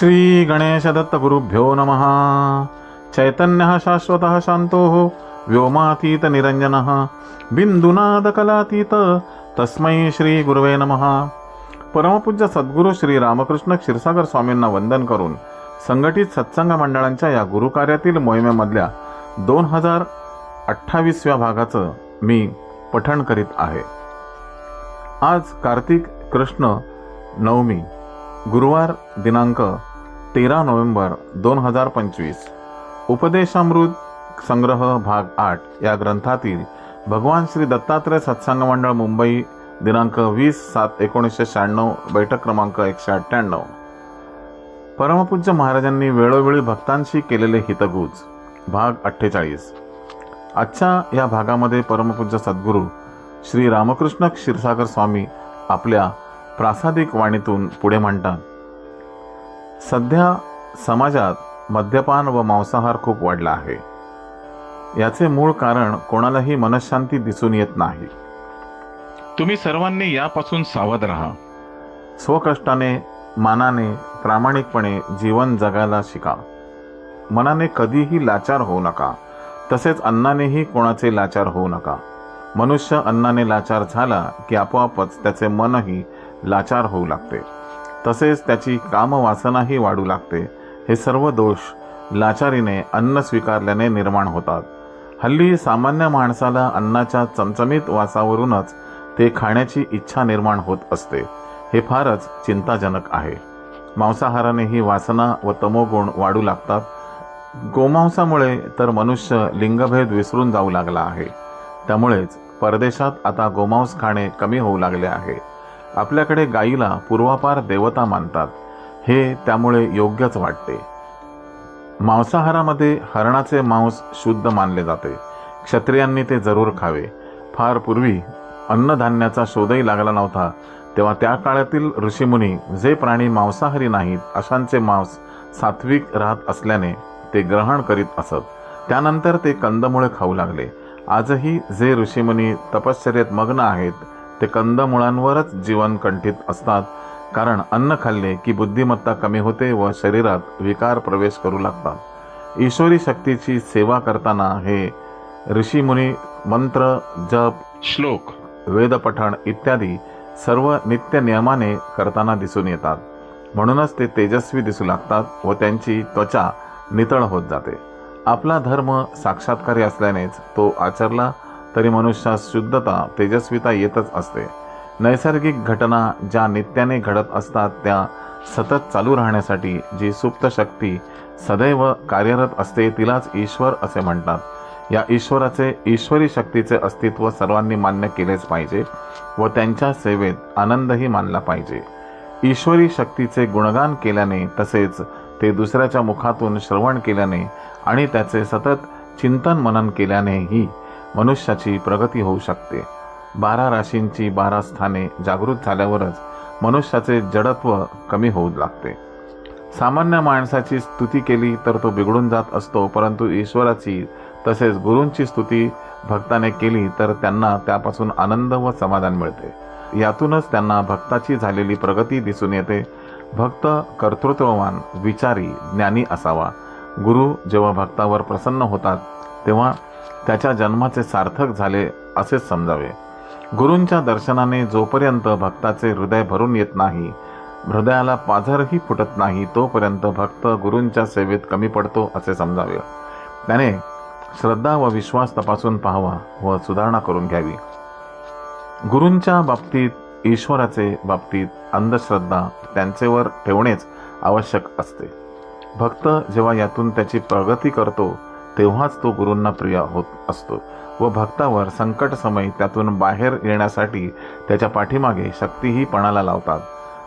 श्री गणेश दत्त गुरुभ्यो नमः। चैतन्य शाश्वत शांतो व्योमातीत निरंजन बिंदुनाद कलातीत तस्मै श्री गुरुवे नमः। परमपूज्य सद्गुरू श्री रामकृष्ण क्षीरसागर स्वामींना वंदन करून संघटित सत्संग मंडळांच्या या गुरुकार्यातील मोहिमेमधल्या दोन हजार अठ्ठावीसव्या भागाचं मी पठण करीत आहे. आज कार्तिक कृष्ण नवमी गुरुवार दिनांक तेरा नोव्हेंबर दोन हजार पंचवीस. उपदेशामृत संग्रह भाग आठ या ग्रंथातील भगवान श्री दत्तात्रय सत्संग मंडळ मुंबई दिनांक वीस सात एकोणीसशे शहाण्णव बैठक क्रमांक एकशे अठ्ठ्याण्णव. परमपूज्य महाराजांनी वेळोवेळी भक्तांशी केलेले हितगुज भाग अठ्ठेचाळीस. आजच्या या भागामध्ये परमपूज्य सद्गुरू श्री रामकृष्ण क्षीरसागर स्वामी आपल्या प्रासादिक वाणीतून पुढे म्हणतात सध्या समाजात मद्यपान व मांसाहार खूप वाढला आहे. याचे मूळ कारण कोणालाही मनशांती दिसून येत नाही. तुम्ही सर्वांनी यापासून सावध राहा. स्वकष्टाने मानाने प्रामाणिकपणे जीवन जगायला शिका. मनाने कधीही लाचार होऊ नका. तसेच अन्नानेही कोणाचे लाचार होऊ नका. मनुष्य अन्नाने लाचार झाला की आपोआपच त्याचे मनही लाचार होऊ लागते. तसेच त्याची कामवासनाही वाढू लागते. हे सर्व दोष लाचारीने अन्न स्वीकारल्याने निर्माण होतात. हल्ली सामान्य माणसाला अन्नाच्या चमचमीत वासावरूनच ते खाण्याची इच्छा निर्माण होत असते. हे फारच चिंताजनक आहे. मांसाहाराने ही वासना व तमोगुण वाढू लागतात. गोमांसामुळे तर मनुष्य लिंगभेद विसरून जाऊ लागला आहे. त्यामुळेच परदेशात आता गोमांस खाणे कमी होऊ लागले आहे. आपल्याकडे गायीला पूर्वापार देवता मानतात. हे त्यामुळे योग्यच वाटते. मांसाहारामध्ये हरणाचे मांस शुद्ध मानले जाते. क्षत्रियांनी ते जरूर खावे. फार पूर्वी अन्नधान्याचा शोधही लागला नव्हता. तेव्हा त्या काळातील ऋषीमुनी जे प्राणी मांसाहारी नाहीत अशांचे मांस सात्विक राहत असल्याने ते ग्रहण करीत असत. त्यानंतर ते कंदमुळे खाऊ लागले. आजही जे ऋषीमुनी तपश्चर्येत मग्न आहेत ते कंदमुळांवरच जीवन कंठित असतात. कारण अन्न खाल्ले की बुद्धिमत्ता कमी होते व शरीरात विकार प्रवेश करू लागतात. ईश्वरी शक्तीची सेवा करताना हे ऋषीमुनी मंत्र जप श्लोक वेदपठण इत्यादी सर्व नित्य नियमाने करताना दिसून येतात. म्हणूनच ते तेजस्वी दिसू लागतात व त्यांची त्वचा नितळ होत जाते. आपला धर्म साक्षात्कारी असल्यानेच तो आचरला तरी मनुष्यास शुद्धता तेजस्विता येतच असते. नैसर्गिक घटना ज्या नित्याने घडत असतात त्या सतत चालू राहण्यासाठी जी सुप्त शक्ती सदैव कार्यरत असते तिलाच ईश्वर असे म्हणतात. या ईश्वराचे ईश्वरी शक्तीचे अस्तित्व सर्वांनी मान्य केलेच पाहिजे व त्यांच्या सेवेत आनंदही मानला पाहिजे. ईश्वरी शक्तीचे गुणगान केल्याने तसेच ते दुसऱ्याच्या मुखातून श्रवण केल्याने आणि त्याचे सतत चिंतन मनन केल्यानेही मनुष्याची प्रगती होऊ शकते. बारा राशींची बारा स्थाने जागृत झाल्यावरच मनुष्याचे जडत्व कमी होऊ लागते. सामान्य माणसाची स्तुती केली तर तो बिघडून जात असतो परंतु ईश्वराची तसेच गुरूंची स्तुती भक्ताने केली तर त्यांना त्यापासून आनंद व समाधान मिळते. यातूनच त्यांना भक्ताची झालेली प्रगती दिसून येते. भक्त कर्तृत्ववान विचारी ज्ञानी असावा. गुरु जेव्हा भक्तावर प्रसन्न होतात तेव्हा त्याच्या जन्माचे सार्थक झाले असेच समजावे. गुरूंच्या दर्शनाने जोपर्यंत भक्ताचे हृदय भरून येत नाही हृदयाला पाझरही फुटत नाही तोपर्यंत भक्त गुरूंच्या सेवेत कमी पडतो असे समजावे. त्याने श्रद्धा व विश्वास तपासून पाहावा व सुधारणा करून घ्यावी. गुरूंच्या बाबतीत ईश्वराचे बाबतीत अंधश्रद्धा त्यांचेवर ठेवणेच आवश्यक असते. भक्त जेव्हा यातून त्याची प्रगती करतो तेव्हाच तो गुरूंना प्रिय होत असतो व भक्तावर संकट समय त्यातून बाहेर येण्यासाठी त्याच्या पाठीमागे शक्तीही पणाला लावतात.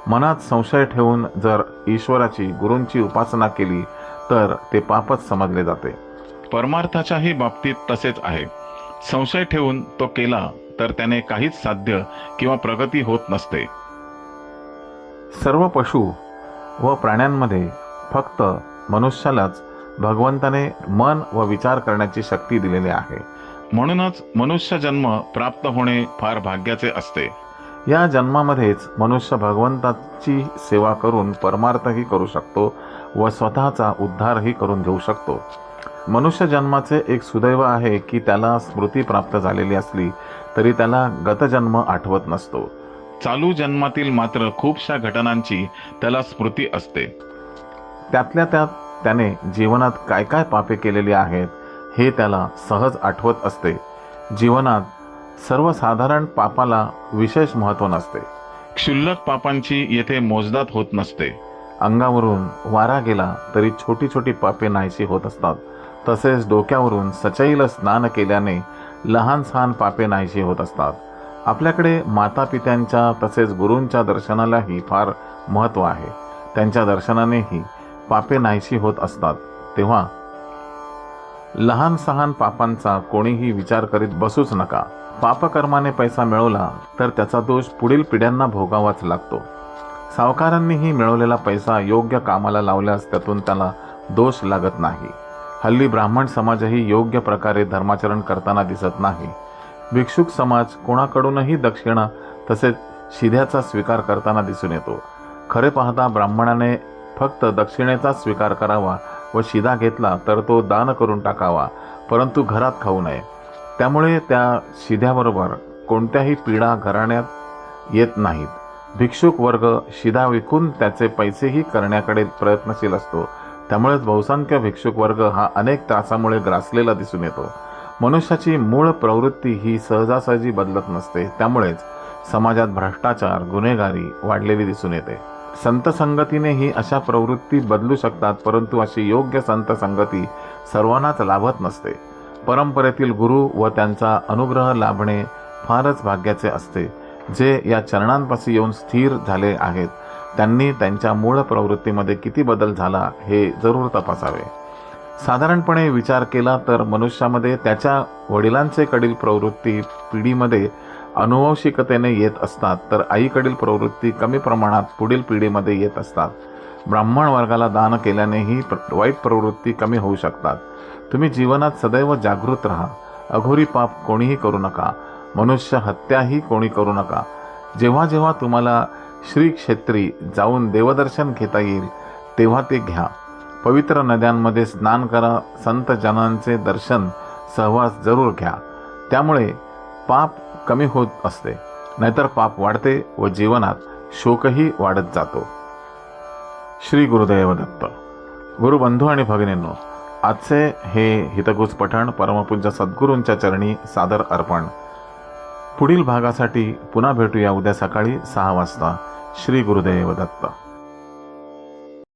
मनात संशय ठेवून जर ईश्वराची गुरूंची उपासना केली तर ते पापच समजले जाते. परमार्थाच्याही बाबतीत तसेच आहे. संशय ठेवून तो केला तर त्याने काहीच साध्य किंवा प्रगती होत नसते. सर्व पशु व प्राण्यांमध्ये फक्त मनुष्यालाच भगवंताने मन व विचार करण्याची शक्ती दिलेली आहे. म्हणूनच मनुष्य जन्म प्राप्त होणे फार भाग्याचे असते. या जन्मामध्येच मनुष्य भगवंताची सेवा करून परमार्थही करू शकतो व स्वतःचा उद्धारही करून घेऊ शकतो. मनुष्य जन्माचे एक सुदैव आहे की त्याला स्मृती प्राप्त झालेली असली तरी त्याला गतजन्म आठवत नसतो. चालू जन्मातील मात्र खूपशा घटनांची त्याला स्मृती असते. त्यातल्या त्यात त्याने जीवनात काय काय पापे केलेली आहेत हे त्याला सहज आठवत असते. जीवनात सर्वसाधारण पापाला विशेष महत्त्व नसते. क्षुल्लक पापांची येथे मोजदात होत नसते. अंगावरून वारा गेला तरी छोटी छोटी पापे नाहीशी होत असतात. तसेच डोक्यावरून सचैल स्नान केल्याने लहान सहान पापे नाहीशी होत असतात. आपल्याकडे माता पित्यांच्या तसेच गुरूंच्या दर्शनालाही फार महत्त्व आहे. त्यांच्या दर्शनानेही पापे नाहीशी होत असतात. तेव्हा लहान सहान पापांचा कोणीही विचार करीत बसूच नका. पापकर्माने पैसा मिळवला तर त्याचा दोष पुढील पिढ्यांना भोगावाच लागतो. सावकारांनीही मिळवलेला पैसा योग्य कामाला लावल्यास त्यातून त्याला दोष लागत नाही. हल्ली ब्राह्मण समाजही योग्य प्रकारे धर्माचरण करताना दिसत नाही. भिक्षुक समाज कोणाकडूनही दक्षिणा तसेच शिध्याचा स्वीकार करताना दिसून येतो. खरे पाहता ब्राह्मणाने फक्त दक्षिणेचा स्वीकार करावा व शिधा घेतला तर तो दान करून टाकावा परंतु घरात खाऊ नये. त्यामुळे त्या शिध्याबरोबर कोणत्याही पीडा घराण्यात येत नाहीत. भिक्षुक वर्ग शिधा विकून त्याचे पैसेही करण्याकडे प्रयत्नशील असतो. त्यामुळेच बहुसंख्य भिक्षुक वर्ग हा अनेक त्रासामुळे ग्रासलेला दिसून येतो. मनुष्याची मूळ प्रवृत्ती ही सहजासहजी बदलत नसते. त्यामुळेच समाजात भ्रष्टाचार गुन्हेगारी वाढलेली दिसून येते. संतसंगतीनेही अशा प्रवृत्ती बदलू शकतात परंतु अशी योग्य संत संगती सर्वांनाच लाभत नसते. परंपरेतील गुरु व त्यांचा अनुग्रह लाभणे फारच भाग्याचे असते जे या चरणांपाशी येऊन स्थिर झाले आहेत. त्यांनी त्यांच्या मूळ प्रवृत्तीमध्ये किती बदल झाला हे जरूर तपासावे. साधारणपणे विचार केला तर मनुष्यामध्ये त्याच्या वडिलांचे कडील प्रवृत्ती पिढीमध्ये अनुवंशिकतेने येत असतात तर आईकडील प्रवृत्ती कमी प्रमाणात पुढील पिढीमध्ये येत असतात. ब्राह्मण वर्गाला दान केल्यानेही प्र- वाईट प्रवृत्ती कमी होऊ शकतात. तुम्ही जीवनात सदैव जागृत राहा. अघोरी पाप कोणीही करू नका. मनुष्य हत्याही कोणी करू नका. जेव्हा जेव्हा तुम्हाला श्री क्षेत्री जाऊन देवदर्शन घेता येईल तेव्हा ते घ्या. पवित्र नद्यांमध्ये स्नान करा. संत जनांचे दर्शन सहवास जरूर घ्या. त्यामुळे पाप कमी होत असते. नाहीतर पाप वाढते व जीवनात शोकही वाढत जातो. श्री गुरुदैव दत्त. गुरुबंधू आणि भगिनींनो आजचे हे हितगुज पठण परमपूज्य सद्गुरूंच्या चरणी सादर अर्पण. पुढील भागासाठी पुन्हा भेटूया उद्या सकाळी सहा वाजता. श्री गुरुदेव दत्त.